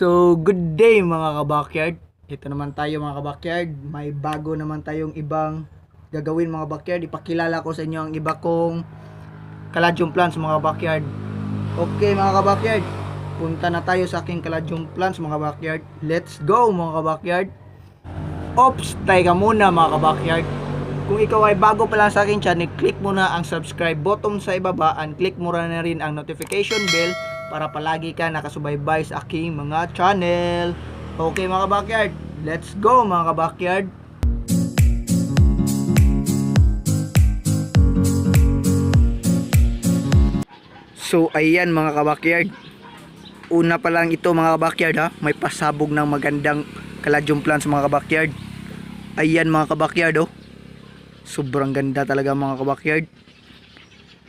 So, good day mga kabakyard. Ito naman tayo mga kabakyard. May bago naman tayong ibang gagawin mga kabakyard. Ipakilala ko sa inyo ang iba kong kaladyong plants mga kabakyard. Okay mga kabakyard. Punta na tayo sa aking kaladyong plants mga kabakyard. Let's go mga kabakyard. Ops, tayo ka muna mga kabakyard. Kung ikaw ay bago pa lang sa aking channel, click mo na ang subscribe button sa ibaba and click mo na rin ang notification bell para palagi ka nakasubaybay sa aking mga channel. Okay mga kabakyard, let's go mga kabakyard. So ayan mga kabakyard, una pa lang ito mga kabakyard ha, may pasabog ng magandang kaladyong plants mga kabakyard. Ayan mga kabakyard oh. Sobrang ganda talaga mga kabakyard.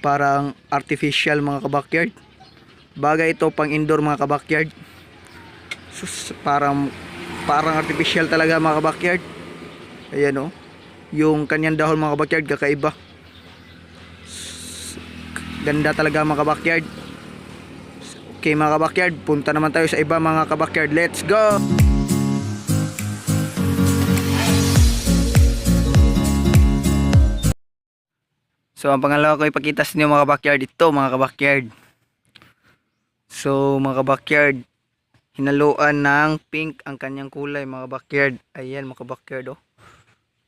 Parang artificial mga kabakyard. Bagay ito pang indoor mga kabakyard. Sus, parang parang artificial talaga mga kabakyard. Ayan oh. Yung kanyang dahon mga kabakyard kakaiba. Ganda talaga mga kabakyard. Okay mga kabakyard, punta naman tayo sa iba mga kabakyard. Let's go! So, ang pangalawa ko ipakita sa inyo mga kabakyard, ito mga kabakyard. So, mga kabakyard, hinaluan ng pink ang kanyang kulay mga kabakyard. Ayan mga kabakyard oh.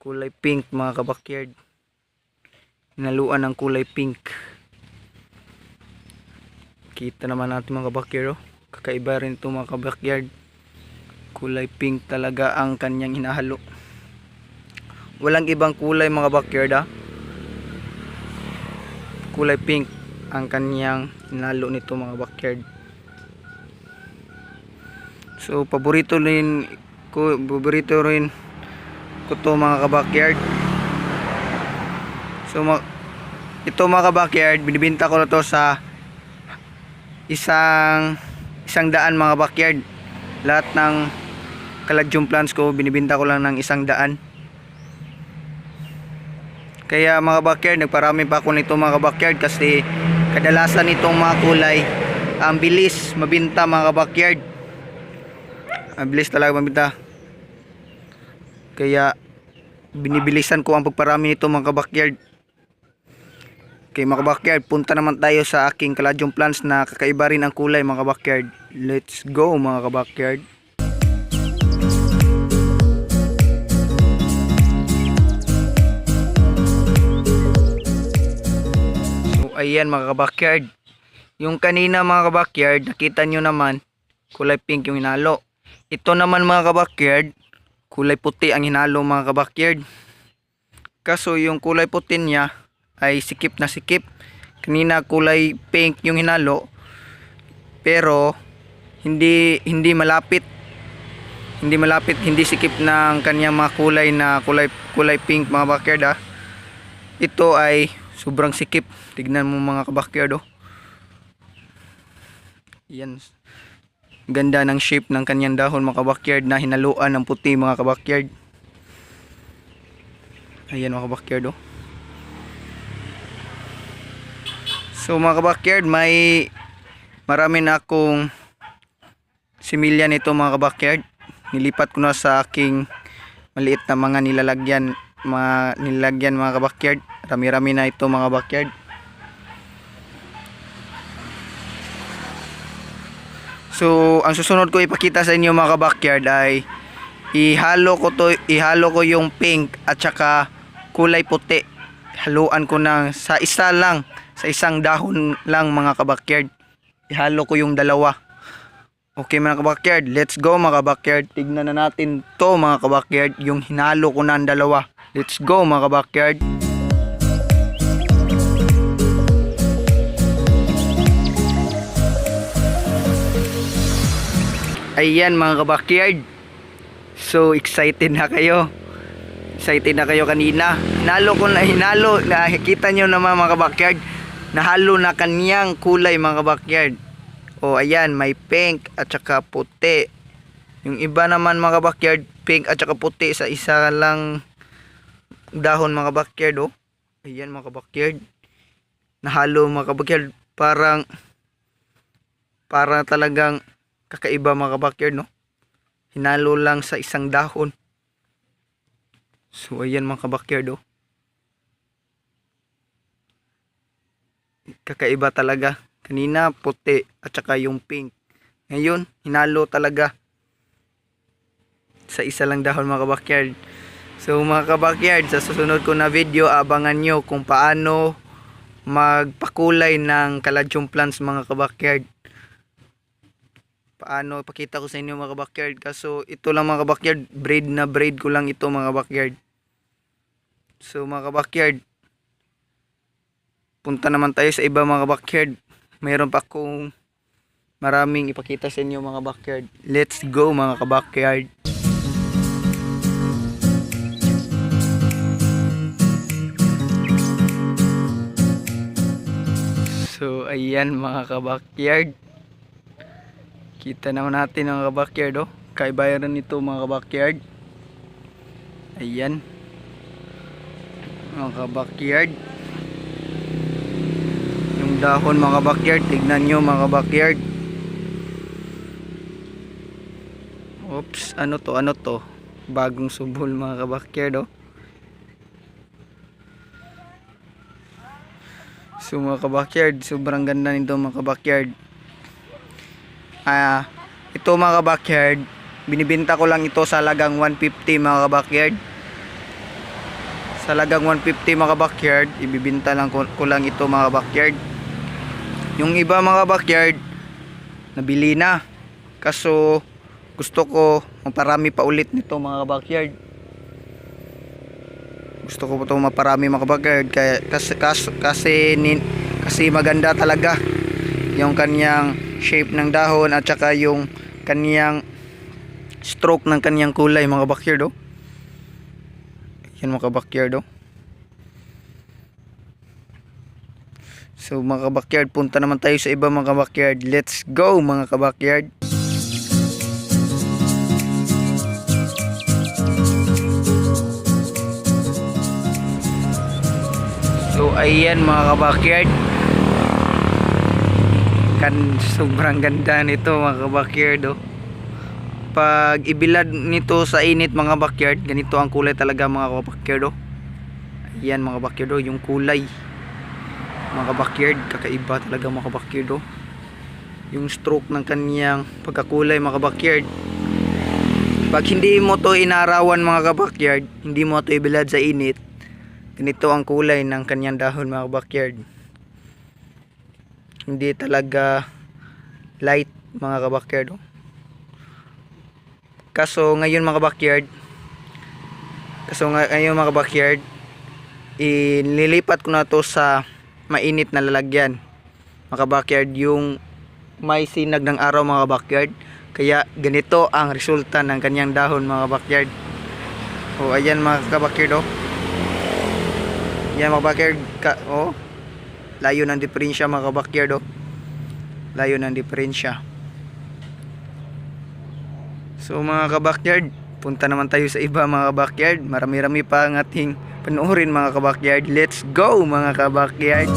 Kulay pink mga kabakyard. Hinaluan ng kulay pink. Kita naman natin mga kabakyard oh. Kakaiba rin ito mga kabakyard. Kulay pink talaga ang kanyang hinahalo. Walang ibang kulay mga kabakyard ah kulay pink ang kanyang hinalo nito mga backyard so paborito rin ko paborito rin ko to mga kabakyard so ma ito mga kabakyard binibenta ko na to sa isang isang daan mga backyard lahat ng kaladyong plants ko binibenta ko lang ng isang daan. Kaya mga backyard, nagparami pa ako nito mga backyard kasi kadalasan nitong mga kulay ang bilis mabinta mga backyard. Ang bilis talaga mabinta. Kaya binibilisan ko ang pagparami nito mga backyard. Okay mga backyard, punta naman tayo sa aking kaladyong plants na kakaiba rin ang kulay mga backyard. Let's go mga backyard. So ayan mga kabakyard. Yung kanina mga kabakyard, nakita nyo naman, kulay pink yung hinalo. Ito naman mga kabakyard, kulay puti ang hinalo mga kabakyard. Kaso yung kulay puti niya ay sikip na sikip. Kanina kulay pink yung hinalo, pero hindi hindi malapit. Hindi malapit, hindi sikip ng kanyang mga kulay na kulay kulay pink mga kabakyard ah. Ito ay sobrang sikip. Tignan mo mga kabakyard oh. Yan. Ganda ng shape ng kanyang dahon mga kabakyard na hinaluan ng puti mga kabakyard. Ayan mga kabakyard oh. So mga kabakyard may marami na akong similya nito mga kabakyard. Nilipat ko na sa aking maliit na mga nilalagyan mga nilagyan mga kabakyard rami-rami na ito mga backyard so ang susunod ko ipakita sa inyo mga kabakyard ay ihalo ko to ihalo ko yung pink at saka kulay puti haluan ko na sa isa lang sa isang dahon lang mga kabakyard ihalo ko yung dalawa Okay mga kabakyard, let's go mga kabakyard. Tignan na natin to mga kabakyard, yung hinalo ko na dalawa. Let's go mga kabakyard. Ayan mga kabakyard. So excited na kayo. Excited na kayo kanina. Hinalo ko na hinalo. Nakikita nyo naman mga kabakyard. Nahalo na kanyang kulay mga kabakyard. O ayan, may pink at saka puti. Yung iba naman mga backyard, pink at saka puti sa isa lang dahon mga backyard oh. Ayan mga backyard. Nahalo mga backyard, parang para talagang kakaiba mga kabakyard no. Hinalo lang sa isang dahon. So ayan mga kabakyard oh. Kakaiba talaga. Kanina puti at saka yung pink. Ngayon, hinalo talaga sa isa lang dahon mga kabakyard. So mga kabakyard, sa susunod ko na video, abangan nyo kung paano magpakulay ng caladium plants mga kabakyard. Paano, ipakita ko sa inyo mga kabakyard. Kaso ito lang mga kabakyard, braid na braid ko lang ito mga kabakyard. So mga kabakyard, punta naman tayo sa iba mga kabakyard. Mayroon pa akong maraming ipakita sa inyo mga backyard. Let's go mga kabakyard. So ayan mga kabakyard. Kita naman natin ang kabakyard oh. Kaibayaran nito mga kabakyard. Ayan. Mga kabakyard. Yung dahon mga kabakyard. Tignan nyo mga kabakyard. Oops, ano to, ano to? Bagong subol mga kabakyard oh. So mga kabakyard, sobrang ganda nito mga kabakyard. Ah, ito mga kabakyard, binibenta ko lang ito sa lagang 150 mga kabakyard. Sa lagang 150 mga kabakyard, ibibenta lang ko, ko lang ito mga kabakyard. Yung iba mga kabakyard, nabili na. Kaso gusto ko maparami pa ulit nito mga kabakyard. Gusto ko ito maparami mga kabakyard kaya kasi kasi kasi, kasi maganda talaga yung kanyang shape ng dahon at saka yung kanyang stroke ng kanyang kulay mga kabakyard oh. Yan mga kabakyard oh. So mga kabakyard, punta naman tayo sa iba mga kabakyard. Let's go mga kabakyard. So ayan mga kabakyard. Kan sobrang ganda nito mga kabakyard oh. Pag ibilad nito sa init mga backyard, ganito ang kulay talaga mga kabakyard oh. Ayan mga kabakyard oh, yung kulay. Mga kabakyard, kakaiba talaga mga kabakyard oh. Yung stroke ng kaniyang pagkakulay mga kabakyard. Pag hindi mo to inarawan mga kabakyard, hindi mo to ibilad sa init, ganito ang kulay ng kanyang dahon mga backyard hindi talaga light mga kabakyard oh. kaso ngayon mga backyard kaso nga- ngayon mga backyard inilipat ko na to sa mainit na lalagyan mga backyard yung may sinag ng araw mga backyard kaya ganito ang resulta ng kanyang dahon mga backyard oh ayan mga kabakyard oh yan mga backyard ka, oh. Layo ng diferensya mga backyard oh. Layo ng diferensya. So mga kabakyard, punta naman tayo sa iba mga kabakyard. Marami-rami pa ang ating panoorin mga kabakyard. Let's go mga kabakyard.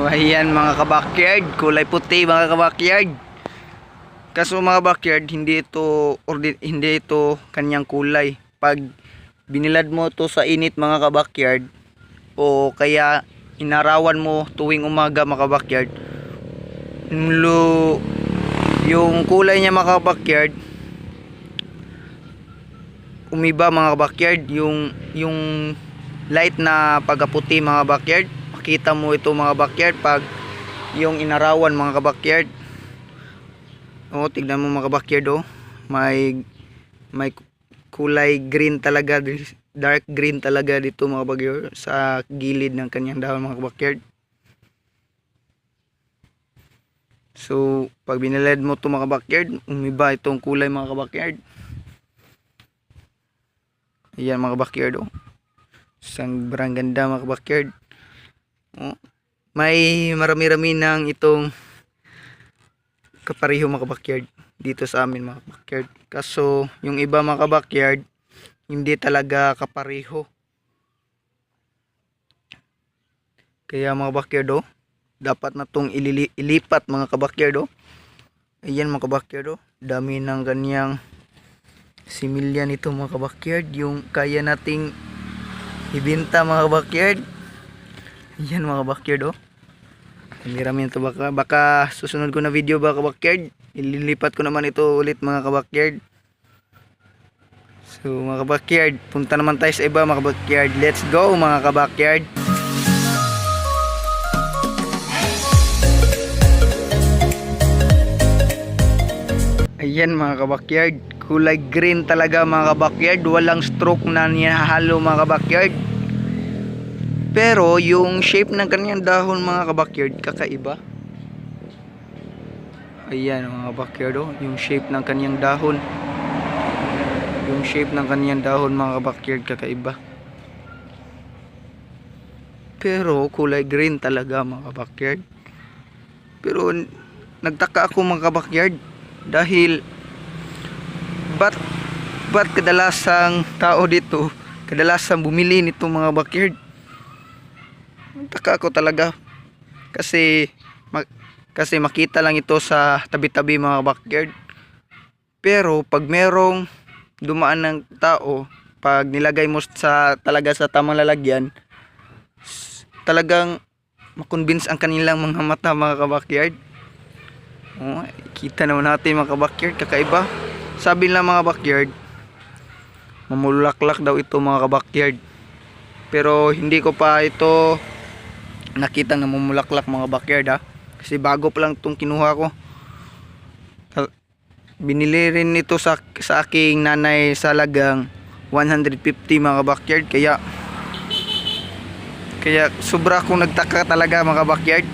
Oh, ayan mga kabakyard, kulay puti mga kabakyard. Kaso mga backyard, hindi ito hindi ito kanyang kulay. Pag binilad mo to sa init mga kabakyard o kaya inarawan mo tuwing umaga mga kabakyard, lo yung kulay niya mga kabakyard umiba mga kabakyard yung yung light na pagaputi mga kabakyard makita mo ito mga kabakyard pag yung inarawan mga kabakyard Oh, tignan mo mga backyard oh. May may kulay green talaga, dark green talaga dito mga backyard sa gilid ng kanyang dahon mga backyard. So, pag binalad mo to mga backyard, umiba itong kulay mga backyard. Ayan mga backyard oh. Sobrang ganda mga backyard. Oh, may marami-rami ng itong kapareho mga backyard dito sa amin mga backyard. Kaso yung iba mga backyard hindi talaga kapareho. Kaya mga backyard oh, dapat na tong ilipat mga kabakyard oh. Ayan mga kabakyard oh, dami ng ganyang similya nito mga kabakyard, yung kaya nating ibenta mga kabakyard. Ayan mga kabakyard oh. Marami ito baka, baka susunod ko na video ba kabakyard. Ililipat ko naman ito ulit mga kabakyard. So mga kabakyard, punta naman tayo sa iba mga kabakyard. Let's go mga kabakyard. Ayan mga kabakyard, kulay green talaga mga kabakyard, walang stroke na nihahalo mga kabakyard. Pero yung shape ng kanyang dahon mga kabakyard, kakaiba. Ayan mga kabakyard, oh, yung shape ng kanyang dahon. Yung shape ng kanyang dahon mga kabakyard, kakaiba. Pero kulay green talaga mga kabakyard. Pero nagtaka ako mga kabakyard dahil ba't ba't kadalasang tao dito kadalasang bumili nito mga backyard Nagtaka ako talaga kasi ma- kasi makita lang ito sa tabi-tabi mga backyard pero pag merong dumaan ng tao pag nilagay mo sa talaga sa tamang lalagyan talagang makonvince ang kanilang mga mata mga kabakyard Oh, kita naman natin mga kabakyard, kakaiba. Sabi nila mga backyard, mamulaklak daw ito mga kabakyard. Pero hindi ko pa ito nakita na mamulaklak mga backyard ha. Kasi bago pa lang itong kinuha ko. Binili rin ito sa, sa aking nanay sa lagang 150 mga backyard. Kaya kaya sobra akong nagtaka talaga mga backyard.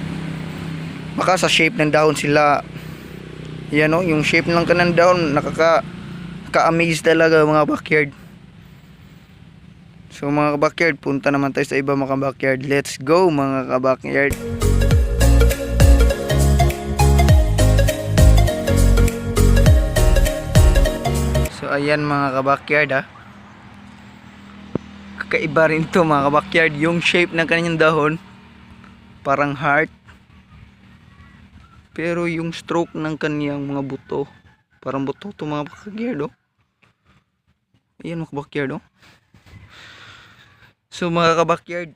Baka sa shape ng dahon sila yan o, yung shape ng kanang dahon nakaka ka-amaze talaga mga backyard. So mga backyard, punta naman tayo sa iba mga backyard. Let's go mga backyard. So ayan mga backyard ha. Kakaiba rin to mga backyard. Yung shape ng kanyang dahon parang heart pero yung stroke ng kaniyang mga buto, parang buto to mga backyard oh. Ayan mga backyard oh. So mga kabakyard,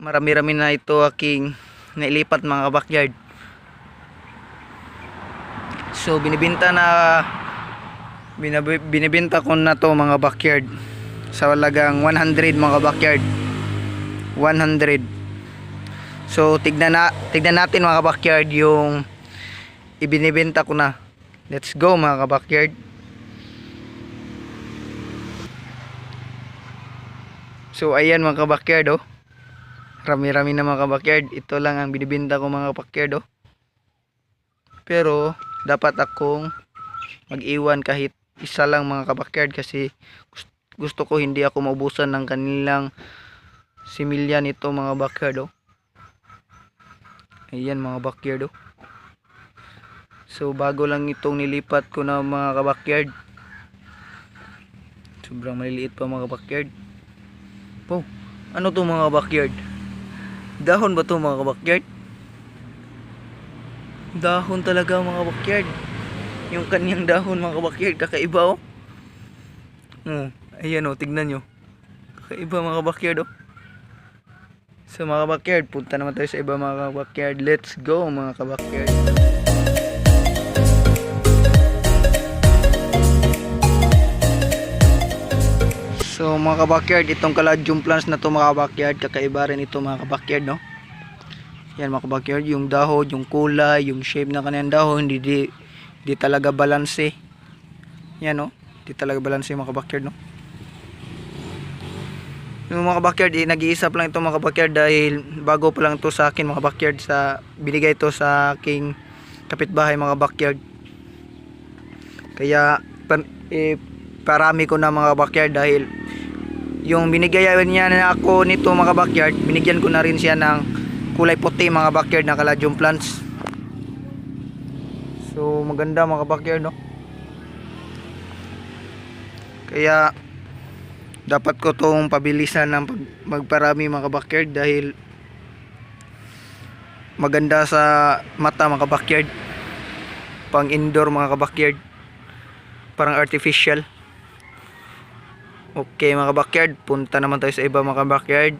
marami-rami na ito aking nailipat mga kabakyard. So binibenta na binabi, binibenta ko na to mga backyard sa halagang 100 mga backyard. 100. So tignan na tignan natin mga backyard yung ibinibenta ko na. Let's go mga kabakyard. So ayan mga kabakyard oh. Rami-rami na mga kabakyard. Ito lang ang binibenta ko mga kabakyard oh. Pero dapat akong mag-iwan kahit isa lang mga kabakyard kasi gust- gusto ko hindi ako maubusan ng kanilang similya nito mga backyard oh. Ayan mga backyard oh. So bago lang itong nilipat ko na mga kabakyard. Sobrang maliliit pa mga kabakyard. Po, ano to mga kabakyard? Dahon ba to mga kabakyard? Dahon talaga mga kabakyard. Yung kanyang dahon mga kabakyard, kakaiba oh. Oh, ayan oh, tignan nyo. Kakaiba mga kabakyard oh. So mga kabakyard, punta naman tayo sa iba mga kabakyard. Let's go mga kabakyard. So mga kabakyard, itong kaladyong plants na to mga kabakyard, kakaiba rin ito mga kabakyard no. Yan mga kabakyard, yung dahon, yung kulay, yung shape ng kanyang dahon, hindi di, di talaga balanse. Yan no, di talaga balanse mga kabakyard no. Yung mga kabakyard, eh, nag-iisa pa lang ito mga kabakyard dahil bago pa lang ito sa akin mga kabakyard sa binigay ito sa aking kapitbahay mga kabakyard. Kaya eh, parami ko na mga backyard dahil yung binigayan niya na ako nito mga backyard binigyan ko na rin siya ng kulay puti mga backyard na caladium plants. So maganda mga backyard no? Kaya dapat ko tong pabilisan ng magparami mga backyard dahil maganda sa mata mga kabakyard pang indoor mga kabakyard parang artificial okay mga kabakyard punta naman tayo sa iba mga kabakyard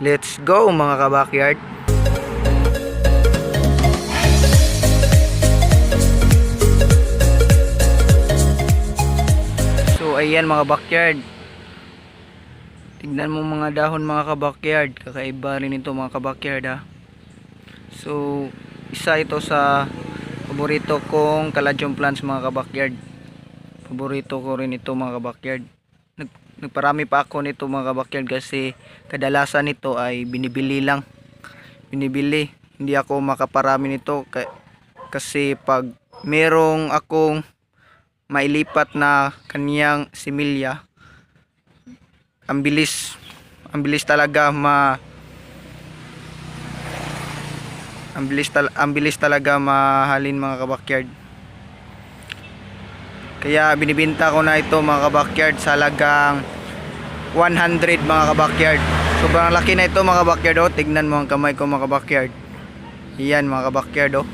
let's go mga kabakyard so ayan mga backyard tignan mo mga dahon mga kabakyard kakaiba rin ito mga kabakyard ha? So isa ito sa paborito kong caladium plants mga kabakyard paborito ko rin ito mga kabakyard nagparami pa ako nito mga kabakyard kasi kadalasan nito ay binibili lang. Binibili. Hindi ako makaparami nito ka- kasi pag merong akong mailipat na kaniyang similya ang bilis ang bilis talaga ma ang bilis, tal ang bilis talaga mahalin mga kabakyard. Kaya binibinta ko na ito mga kabakyard sa halagang 100 mga kabakyard sobrang laki na ito mga kabakyard oh. tignan mo ang kamay ko mga kabakyard yan mga kabakyard oh.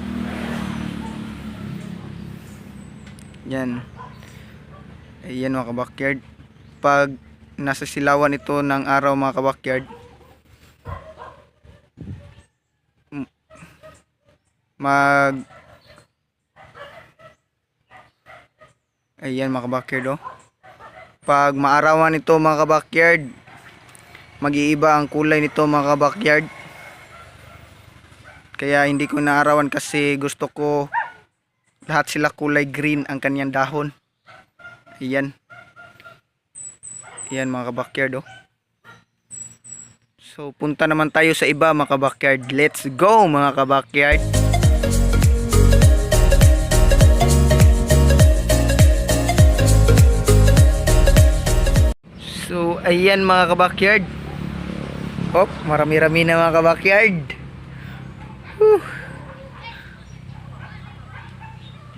yan Ayan mga kabakyard. Pag nasa silawan ito ng araw mga kabakyard, mag Ayan mga kabakyard oh. Pag maarawan ito mga kabakyard, mag-iiba ang kulay nito mga kabakyard. Kaya hindi ko naarawan kasi gusto ko lahat sila kulay green ang kanyang dahon. Ayan. Ayan mga kabakyard oh. So punta naman tayo sa iba mga kabakyard. Let's go mga kabakyard. Ayan mga kabakyard. Hop, marami-rami na mga kabakyard. Whew.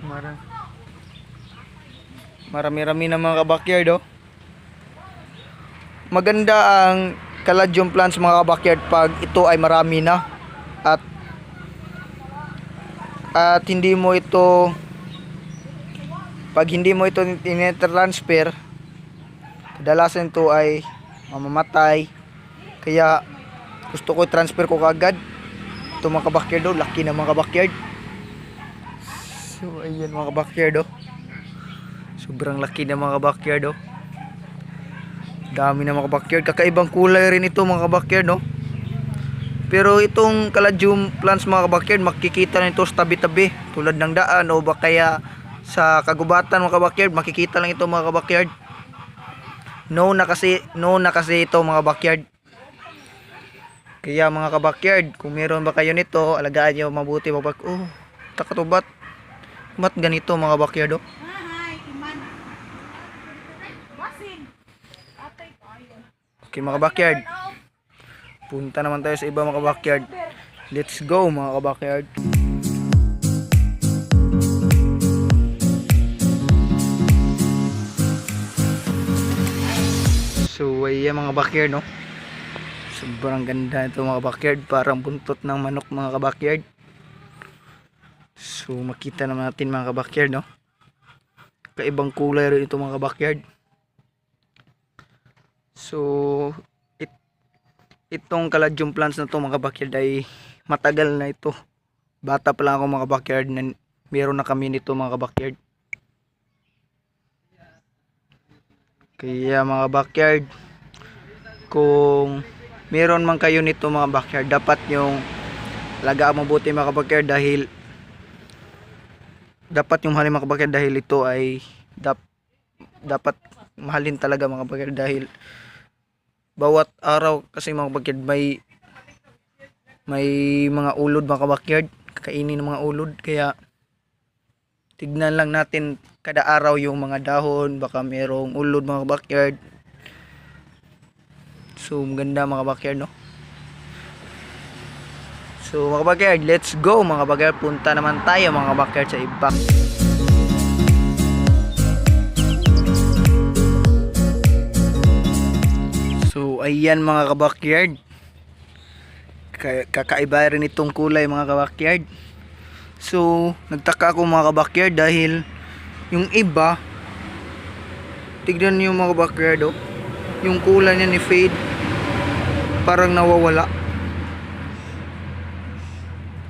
Marami. Marami-rami na mga kabakyard oh. Maganda ang caladium plants mga kabakyard pag ito ay marami na at at hindi mo ito pag hindi mo ito transfer kadalasan ito ay mamamatay kaya gusto ko transfer ko kagad ito mga kabakyard oh laki na mga kabakyard so ayan mga kabakyard oh Sobrang laki na mga backyard oh. Dami na mga backyard. Kakaibang kulay rin ito mga backyard no. Pero itong caladium plants mga backyard makikita nito sa tabi-tabi tulad ng daan o ba kaya sa kagubatan mga backyard makikita lang ito mga backyard. No na kasi no na kasi ito mga backyard. Kaya mga kabakyard, kung meron ba kayo nito, alagaan nyo mabuti. Mabag, oh, takatubat. Mat ganito mga backyard oh. Okay mga backyard. Punta naman tayo sa iba mga backyard. Let's go mga backyard. Ayan mga backyard no. Sobrang ganda ito mga backyard. Parang buntot ng manok mga kabakyard. So makita naman natin mga kabakyard no. Kaibang kulay rin ito mga kabakyard. So, it, itong caladium plants na to mga backyard ay matagal na ito. Bata pa lang ako mga backyard na meron na kami nito mga backyard. Kaya mga backyard, kung meron man kayo nito mga backyard, dapat yung lagaan mabuti mga backyard dahil dapat yung mahalin mga backyard dahil ito ay dap, dapat mahalin talaga mga backyard dahil bawat araw kasi mga backyard may may mga ulod mga backyard kakainin ng mga ulod. Kaya tignan lang natin kada araw yung mga dahon baka merong ulod mga backyard so maganda mga backyard no? So mga backyard let's go mga backyard punta naman tayo mga backyard sa iba. So ayan mga kabakyard. Kakaiba rin itong kulay mga kabakyard. So, nagtaka ako mga kabakyard dahil yung iba, tignan niyo mga kabakyard oh, yung kulay niya ni fade, parang nawawala.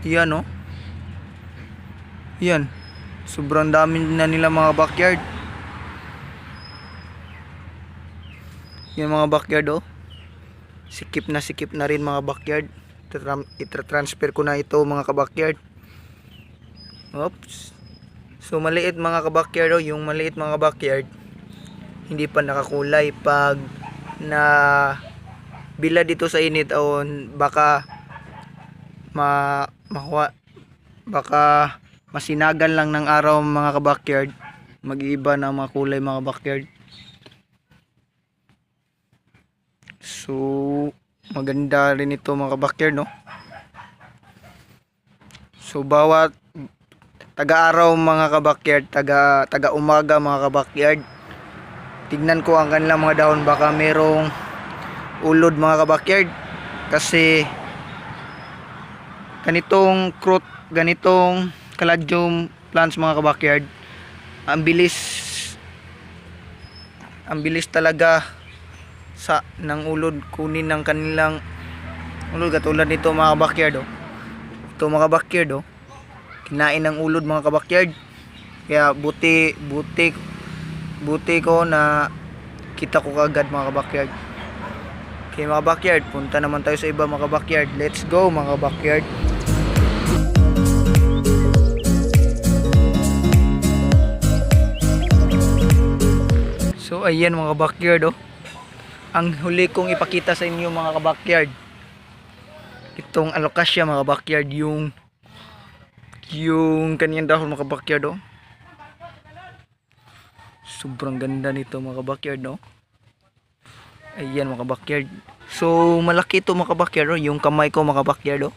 Yan oh. Yan. Sobrang dami na nila mga backyard. Yan mga backyard oh. Sikip na sikip na rin mga backyard. Itra-transfer ko na ito mga kabakyard. Oops. So maliit mga kabakyard oh, yung maliit mga backyard hindi pa nakakulay pag na bila dito sa init o baka ma makuha baka masinagan lang ng araw mga kabakyard mag-iiba na mga kulay mga backyard. So maganda rin ito mga kabakyard no? So bawat taga-araw mga kabakyard taga taga umaga mga kabakyard tignan ko ang kanilang mga dahon. Baka merong ulod mga kabakyard kasi ganitong fruit ganitong caladium plants mga kabakyard ang bilis ang bilis talaga sa ng ulod kunin ng kanilang ulod katulad nito mga kabakyard oh. ito mga kabakyard oh. kinain ng ulod mga kabakyard kaya buti buti buti ko na kita ko kagad mga kabakyard Okay mga backyard, punta naman tayo sa iba mga backyard. Let's go mga backyard. So ayan mga backyard oh. Ang huli kong ipakita sa inyo mga backyard. Itong alokasya mga backyard yung yung kanyang dahon mga backyard oh. Sobrang ganda nito mga backyard no. Ayan mga backyard. So malaki ito mga backyard oh. Yung kamay ko mga backyard oh.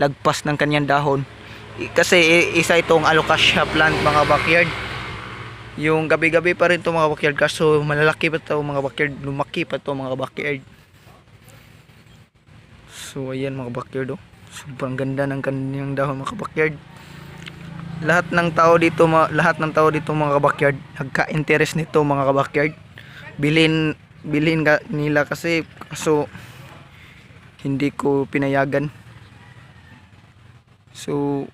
Lagpas ng kanyang dahon. Kasi isa itong alocasia plant mga backyard. Yung gabi-gabi pa rin to mga backyard kaso malalaki pa to mga backyard. Lumaki pa to mga backyard. So ayan mga backyard oh. Sobrang ganda ng kanyang dahon mga backyard. Lahat ng tao dito lahat ng tao dito mga backyard nagka-interest nito mga backyard. Bilin bilhin ka nila kasi kaso hindi ko pinayagan. So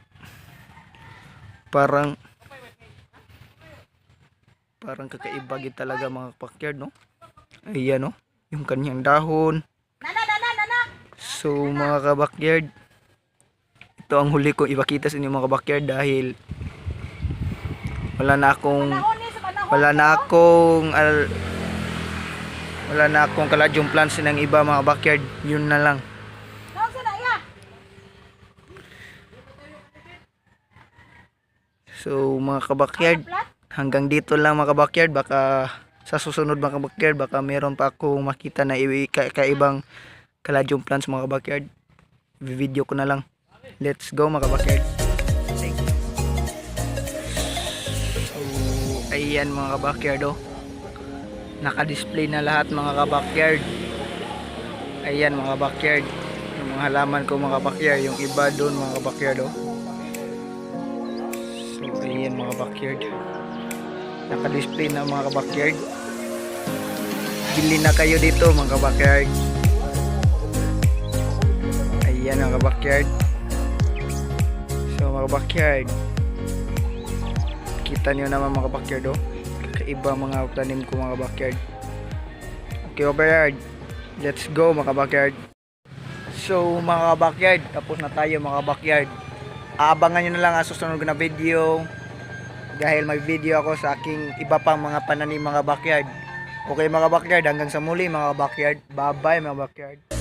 parang parang kakaiba gid talaga mga backyard no. Ayan no, yung kanyang dahon. So mga kabakyard, ito ang huli ko ipakita sa inyo mga kabakyard dahil wala na akong wala na akong al- wala na akong kaladyong plants ng iba mga backyard. Yun na lang. So mga kabakyard hanggang dito lang mga kabakyard baka sa susunod mga kabakyard baka meron pa akong makita na ka, kaibang kaladyong plants mga kabakyard video ko na lang. Let's go mga kabakyard so ayan mga kabakyard oh naka-display na lahat mga kabakyard ayan mga backyard yung mga halaman ko mga backyard yung iba doon mga backyard oh. So ayan mga backyard naka-display na mga backyard bili na kayo dito mga backyard ayan mga backyard so mga backyard kita nyo naman mga backyard oh kakaiba mga tanim ko mga backyard. Okay backyard let's go mga backyard. So mga backyard tapos na tayo mga backyard. Abangan nyo na lang ang susunod na video. Dahil may video ako sa aking iba pang mga pananim mga backyard. Okay mga backyard hanggang sa muli mga backyard. Bye bye mga backyard